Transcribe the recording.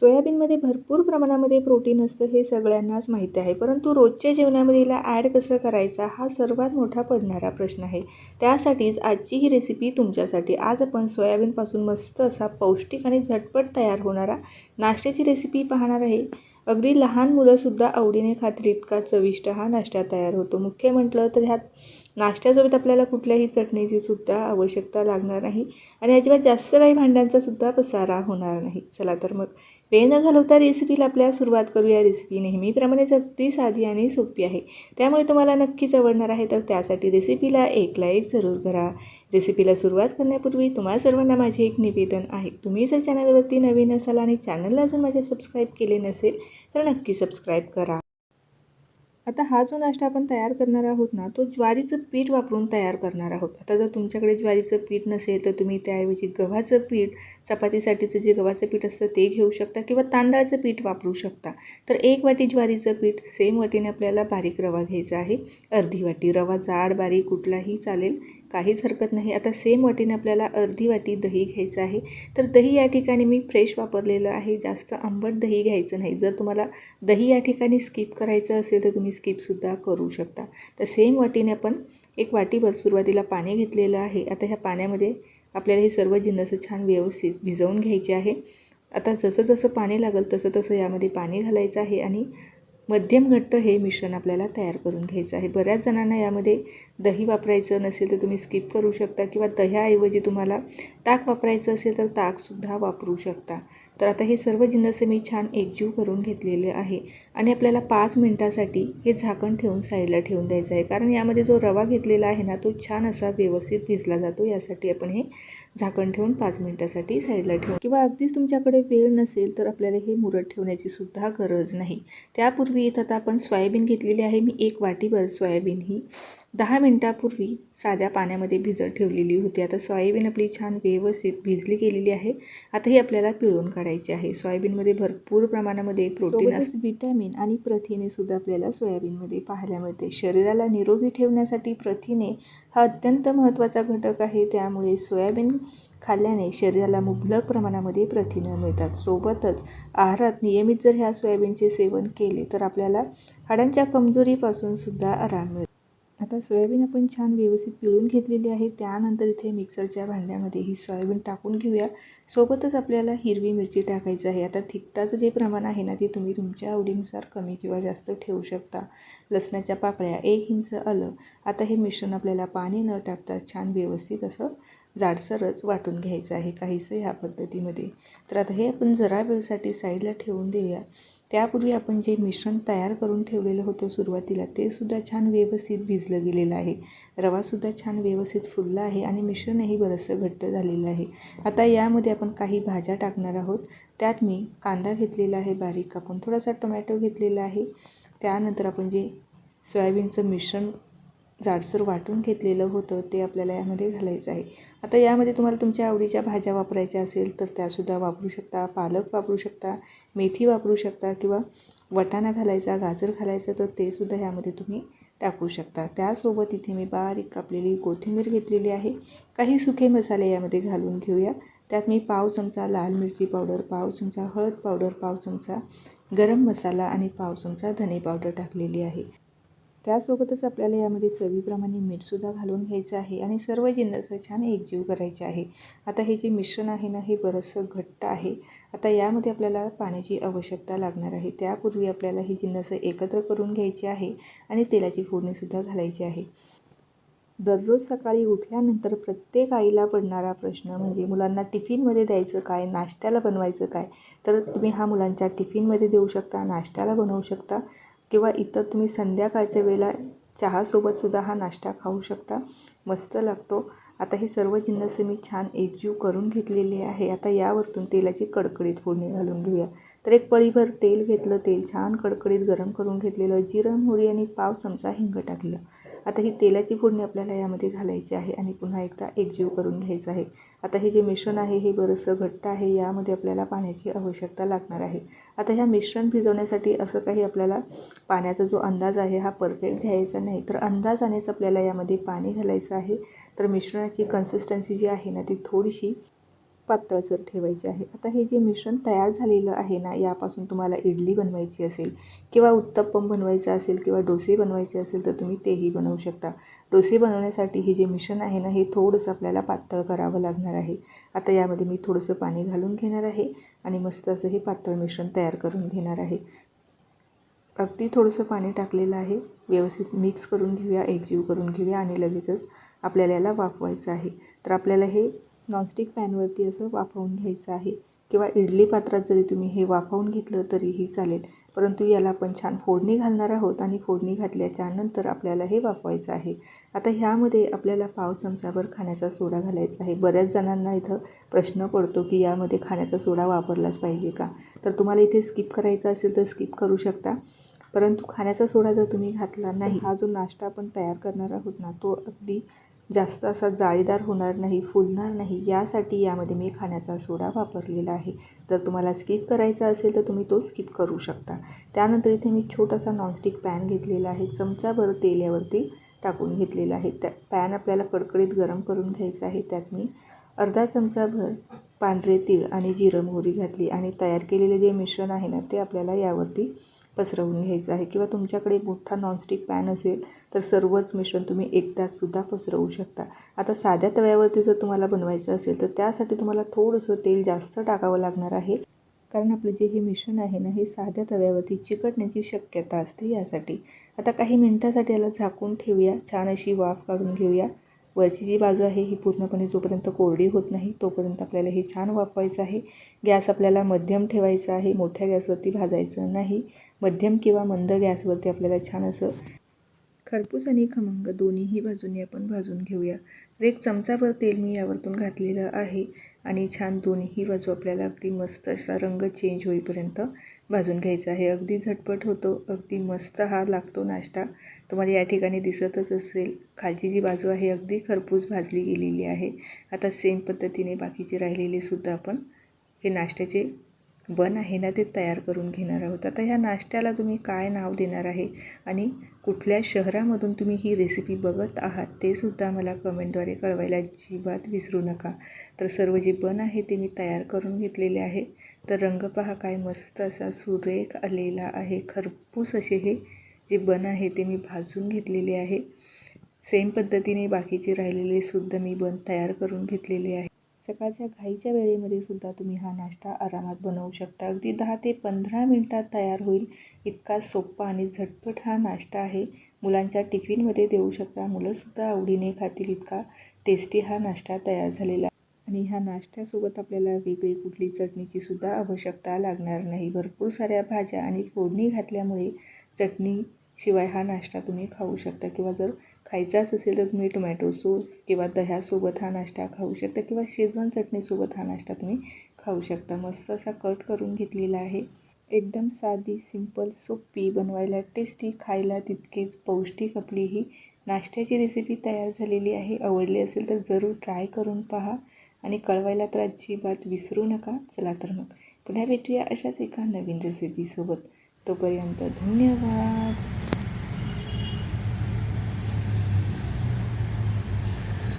सोयाबीनमध्ये भरपूर प्रमाणामध्ये प्रोटीन असतं हे सगळ्यांनाच माहिती आहे. परंतु रोजच्या जेवणामध्ये हिला ॲड कसं करायचा हा सर्वात मोठा पडणारा प्रश्न आहे. त्यासाठीच आजची ही रेसिपी तुमच्यासाठी. आज आपण सोयाबीनपासून मस्त असा पौष्टिक आणि झटपट तयार होणारा नाश्त्याची रेसिपी पाहणार आहे. अगदी लहान मुलंसुद्धा आवडीने खातील इतका चविष्ट हा नाश्ता तयार होतो. मुख्य म्हटलं तर ह्यात नाश्त्यासोबत आपल्याला कुठल्याही चटणीची सुद्धा आवश्यकता लागणार नाही आणि अजिबात जास्त काही भांड्यांचा सुद्धा पसारा होणार नाही. चला तर मग वेळ न घालवता रेसिपीला आपल्या सुरुवात करूया. रेसिपी नेहमीप्रमाणेच अगदी साधी आणि सोपी आहे. त्यामुळे तुम्हाला नक्कीच आवडणार आहे तर त्यासाठी रेसिपीला एक लाईक जरूर करा. रेसिपीला सुरुवात करण्यापूर्वी तुम्हा सर्वांना माझे एक निवेदन आहे. तुम्ही जर चॅनलवरती नवीन असाल आणि चॅनलला अजून माझे सबस्क्राईब केले नसेल तर नक्की सबस्क्राईब करा. आता हा जो नाश्ता आपण तयार करणार आहोत ना तो ज्वारीचं पीठ वापरून तयार करणार आहोत. आता जर तुमच्याकडे ज्वारीचं पीठ नसेल तर तुम्ही त्याऐवजी गव्हाचं पीठ चपातीसाठीचं जे गव्हाचं पीठ असतं ते घेऊ शकता किंवा तांदळाचं पीठ वापरू शकता. तर एक वाटी ज्वारीचं पीठ सेम वाटीने आपल्याला बारीक रवा घ्यायचा आहे. अर्धी वाटी रवा जाड बारीक कुठलाही चालेल. काहीच हरकत नाही. आता सेम वाटीने आपल्याला अर्धी वाटी दही घ्यायचं आहे. तर दही या ठिकाणी मी फ्रेश वापरलेलं आहे. जास्त आंबट दही घ्यायचं नाही. जर तुम्हाला दही या ठिकाणी स्किप करायचं असेल तर तुम्ही स्किपसुद्धा करू शकता. तर सेम वाटीने आपण एक वाटीभर सुरुवातीला पाणी घेतलेलं आहे. आता ह्या पाण्यामध्ये आपल्याला हे सर्व जिन्नस छान व्यवस्थित भिजवून घ्यायचे आहे. आता जसं जसं पाणी लागेल तसं तसं यामध्ये पाणी घालायचं आहे आणि मध्यम घट्ट हे मिश्रण आपल्याला तयार करून घ्यायचं आहे. बऱ्याच जणांना यामध्ये दही वापरायचं नसेल तर तुम्ही स्किप करू शकता किंवा दह्याऐवजी तुम्हाला ताक वापरायचं असेल तर ताकसुद्धा वापरू शकता. तर आता हे सर्व जिन्नस मी छान एकजीव करून घेतलेले आहे आणि आपल्याला पाच मिनटासाठी हे झाकण ठेवून साईडला ठेवून द्यायचं आहे. कारण यामध्ये जो रवा घेतलेला आहे ना तो छान असा व्यवस्थित भिजला जातो. यासाठी आपण हे झाकण ठेवून पाच मिनटासाठी साईडला ठेवू किंवा अगदीच तुमच्याकडे वेळ नसेल तर आपल्याला हे मुरत ठेवण्याची सुद्धा गरज नाही. त्यापूर्वी इथं आता आपण सोयाबीन घेतलेली आहे. मी एक वाटीभर सोयाबीन ही दहा मिनटापूर्वी साध्या पाण्यामध्ये भिजत ठेवलेली होती. आता सोयाबीन आपली छान व्यवस्थित भिजली गेलेली आहे. आता ही आपल्याला पिळून काढायची आहे. सोयाबीनमध्ये भरपूर प्रमाणामध्ये प्रोटीन असते. विटॅमिन आणि प्रथिने सुद्धा आपल्याला सोयाबीनमध्ये पाहायला मिळते. शरीराला निरोगी ठेवण्यासाठी प्रथिने हा अत्यंत महत्त्वाचा घटक आहे. त्यामुळे सोयाबीन खाल्ल्याने शरीराला मुबलक प्रमाणामध्ये प्रथिनं मिळतात. सोबतच आहारात नियमित जर ह्या सोयाबीनचे सेवन केले तर आपल्याला हाडांच्या कमजोरीपासून सुद्धा आराम मिळतो. आता सोयाबीन आपण छान व्यवस्थित पिळून घेतलेली आहे. त्यानंतर इथे मिक्सरच्या भांड्यामध्ये ही सोयाबीन टाकून घेऊया. सोबतच आपल्याला हिरवी मिरची टाकायची आहे. आता तिखटाचं जे प्रमाण आहे ना ते तुम्ही तुमच्या आवडीनुसार कमी किंवा जास्त ठेवू शकता. लसणाच्या पाकळ्या एक इंच आलं. आता हे मिश्रण आपल्याला पाणी न टाकता छान व्यवस्थित असं जाडसरच वाटून घ्यायचं आहे काहीसं ह्या पद्धतीमध्ये. तर आता हे आपण जरा वेळसाठी साईडला ठेवून देऊया. त्यापूर्वी आपण जे मिश्रण तयार करून ठेवलेलं होतं सुरुवातीला ते सुद्धा छान व्यवस्थित भिजलं गेलेलं आहे. रवासुद्धा छान व्यवस्थित फुलला आहे आणि मिश्रणही बरंचसं घट्ट झालेलं आहे. आता यामध्ये आपण काही भाज्या टाकणार आहोत. त्यात मी कांदा घेतलेला आहे बारीक कापून थोडासा टोमॅटो घेतलेला आहे. त्यानंतर आपण जे सोयाबीनचं मिश्रण जाडसर वाटून घेतलेलं होतं ते आपल्याला यामध्ये घालायचं आहे. आता यामध्ये तुम्हाला तुमच्या आवडीच्या भाज्या वापरायच्या असेल तर त्यासुद्धा वापरू शकता. पालक वापरू शकता मेथी वापरू शकता किंवा वटाणा घालायचा गाजर घालायचं तर तेसुद्धा यामध्ये तुम्ही टाकू शकता. त्यासोबत इथे मी बारीक कापलेली कोथिंबीर घेतलेली आहे. काही सुके मसाले यामध्ये घालून घेऊया. त्यात मी पाव चमचा लाल मिरची पावडर पाव चमचा हळद पावडर पाव चमचा गरम मसाला आणि पाव चमचा धने पावडर टाकलेली आहे. त्यासोबतच आपल्याला यामध्ये चवीप्रमाणे मीठसुद्धा घालून घ्यायचं आहे आणि सर्व जिन्नस छान एकजीव करायचे आहे. आता हे जे मिश्रण आहे ना हे बरंचसं घट्ट आहे. आता यामध्ये आपल्याला पाण्याची आवश्यकता लागणार आहे. त्यापूर्वी आपल्याला ही जिन्नस एकत्र करून घ्यायची आहे आणि तेलाची फोडणीसुद्धा घालायची आहे. दररोज सकाळी उठल्यानंतर प्रत्येक आईला पडणारा प्रश्न म्हणजे मुलांना टिफिनमध्ये द्यायचं काय नाश्त्याला बनवायचं काय? तर तुम्ही हा मुलांच्या टिफिनमध्ये देऊ शकता नाश्त्याला बनवू शकता. किंवा इतर तुम्ही संध्याकाळच्या वेळेला चहासोबतसुद्धा हा नाश्ता खाऊ शकता. मस्त लागतो. आता हे सर्व जिन्नस मी छान एकजीव करून घेतलेले आहे. आता यावरतून तेलाची कडकडीत फोडणी घालून घेऊया. तर एक पळीभर तेल घेतलं तेल छान कडकडीत गरम करून घेतलेलं जिरं मोहरी आणि पाव चमचा हिंग टाकलं. आता ही तेलाची फोडणी आपल्याला यामध्ये घालायची आहे आणि पुन्हा एकदा एकजीव करून घ्यायचं आहे. आता हे जे मिश्रण आहे हे बरंचसं घट्ट आहे यामध्ये आपल्याला पाण्याची आवश्यकता लागणार आहे. आता ह्या मिश्रण भिजवण्यासाठी असं काही आपल्याला पाण्याचा जो अंदाज आहे हा परफेक्ट घ्यायचा नाही. तर अंदाजानेच आपल्याला यामध्ये पाणी घालायचं आहे. तर मिश्रण मिश्रणाची कन्सिस्टन्सी जी आहे ना ती थोडीशी पातळसर ठेवायची आहे. आता हे जे मिश्रण तयार झालेलं आहे ना यापासून तुम्हाला इडली बनवायची असेल किंवा उत्तप्पम बनवायचं असेल किंवा डोसे बनवायचे असेल तर तुम्ही तेही बनवू शकता. डोसे बनवण्यासाठी हे जे मिश्रण आहे ना हे थोडंसं आपल्याला पातळ करावं लागणार आहे. आता यामध्ये मी थोडंसं पाणी घालून घेणार आहे आणि मस्त असं हे पातळ मिश्रण तयार करून घेणार आहे. अगदी थोडंसं पाणी टाकलेलं आहे. व्यवस्थित मिक्स करून घेऊया एकजीव करून घेऊया आणि लगेचच आपल्याला याला वाफवायचं आहे. तर आपल्याला हे नॉनस्टिक पॅनवरती असं वाफवून घ्यायचं आहे. किंवा इडली पात्रात जरी तुम्ही हे वाफवून घेतलं तरीही चालेल. परंतु याला आपण छान फोडणी घालणार आहोत आणि फोडणी घातल्याच्या नंतर आपल्याला हे वाफवायचं आहे. आता ह्यामध्ये आपल्याला पाव चमचाभर खाण्याचा सोडा घालायचा आहे. बऱ्याच जणांना इथं प्रश्न पडतो की यामध्ये खाण्याचा सोडा वापरलाच पाहिजे का? तर तुम्हाला इथे स्किप करायचा असेल तर स्किप करू शकता. परंतु खाण्याचा सोडा जर तुम्ही घातला नाही हा जो नाश्ता आपण तयार करणार आहोत ना तो अगदी जास्त असा जाळीदार होणार नाही फुलणार नाही यासाठी यामध्ये मी खाण्याचा सोडा वापरलेला आहे. जर तुम्हाला स्किप करायचा असेल तर तुम्ही तो स्किप करू शकता. त्यानंतर इथे मी छोटासा नॉनस्टिक पॅन घेतलेला आहे. चमचाभर तेल यावरती टाकून घेतलेला आहे. त्या पॅन आपल्याला कडकडीत गरम करून घ्यायचं आहे. त्यात मी अर्धा चमचाभर पांढरे तीळ आणि जिरं मोहरी घातली आणि तयार केलेले जे मिश्रण आहे ना ते आपल्याला यावरती पसरवून घ्यायचं आहे. किंवा तुमच्याकडे मोठा नॉनस्टिक पॅन असेल तर सर्वच मिश्रण तुम्ही एकदासुद्धा पसरवू शकता. आता साध्या तव्यावरती जर तुम्हाला बनवायचं असेल तर त्यासाठी तुम्हाला थोडंसं तेल जास्त टाकावं लागणार आहे. कारण आपलं जे हे मिश्रण आहे ना हे साध्या तव्यावरती चिकटण्याची शक्यता असते यासाठी. आता काही मिनटासाठी याला झाकून ठेवूया. छान अशी वाफ काढून घेऊया. वरची जी बाजू आहे ही पूर्णपणे जोपर्यंत कोरडी होत नाही तोपर्यंत आपल्याला हे छान वाफवायचं आहे. गॅस आपल्याला मध्यम ठेवायचा आहे मोठ्या गॅसवरती भाजायचं नाही. मध्यम किंवा मंद गॅसवरती आपल्याला छान असं खरपूस आणि खमंग दोन्हीही बाजूने आपण भाजून घेऊया. तर एक चमचाभर तेल मी यावरतून घातलेलं आहे आणि छान दोन्हीही बाजू आपल्याला अगदी मस्त असा रंग चेंज होईपर्यंत भाजून घ्यायचा आहे. अगदी झटपट होतो अगदी मस्त हा लागतो नाश्ता. तुम्हाला या ठिकाणी दिसतच असेल खालची जी बाजू आहे अगदी खरपूस भाजली गेलेली आहे. आता सेम पद्धतीने बाकीचे राहिलेले सुद्धा आपण हे नाश्त्याचे बन आहे ना ते तयार करून घेणार आहोत. आता ह्या नाश्त्याला तुम्ही काय नाव देणार आहे आणि कुठल्या शहरामधून तुम्ही ही रेसिपी बघत आहात ते सुद्धा मला कमेंटद्वारे कळवायला अजिबात विसरू नका. तर सर्व जे बन आहे ते मी तयार करून घेतलेले आहे. तर रंग पहा काय मस्त असा सुरेख आलेला आहे. खरपूस असे हे जे बन आहे ते मी भाजून घेतलेले आहे. सेम पद्धतीने बाकीचे राहिलेले सुद्धा मी बन तयार करून घेतलेले आहे. सकाळच्या घाईच्या वेळेमध्ये सुद्धा तुम्ही हा नाश्ता आरामात बनवू शकता. अगदी दहा ते पंधरा मिनटात तयार होईल. इतका सोपा आणि झटपट हा नाश्ता आहे. मुलांच्या टिफिनमध्ये देऊ शकता. मुलंसुद्धा आवडीने खातील इतका टेस्टी हा नाश्ता तयार झालेला. आणि ह्या नाश्त्यासोबत आपल्याला वेगळी कुठली चटणीची सुद्धा आवश्यकता लागणार नाही. भरपूर साऱ्या भाज्या आणि फोडणी घातल्यामुळे चटणी शिवाय हा नाश्ता तुम्ही खाऊ शकता. किंवा जर खायचाच असेल तर तुम्ही टोमॅटो सॉस किंवा दह्यासोबत हा नाश्ता खाऊ शकता किंवा शेजवान चटणीसोबत हा नाश्ता तुम्ही खाऊ शकता. मस्त असा कट करून घेतलेला आहे. एकदम साधी सिंपल सोपी बनवायला टेस्टी खायला तितकीच पौष्टिक आपली ही नाश्त्याची रेसिपी तयार झालेली आहे. आवडली असेल तर जरूर ट्राय करून पहा आणि कळवायला तर अजिबात विसरू नका. चला तर मग पुन्हा भेटूया अशाच एका नवीन रेसिपीसोबत तोपर्यंत धन्यवाद!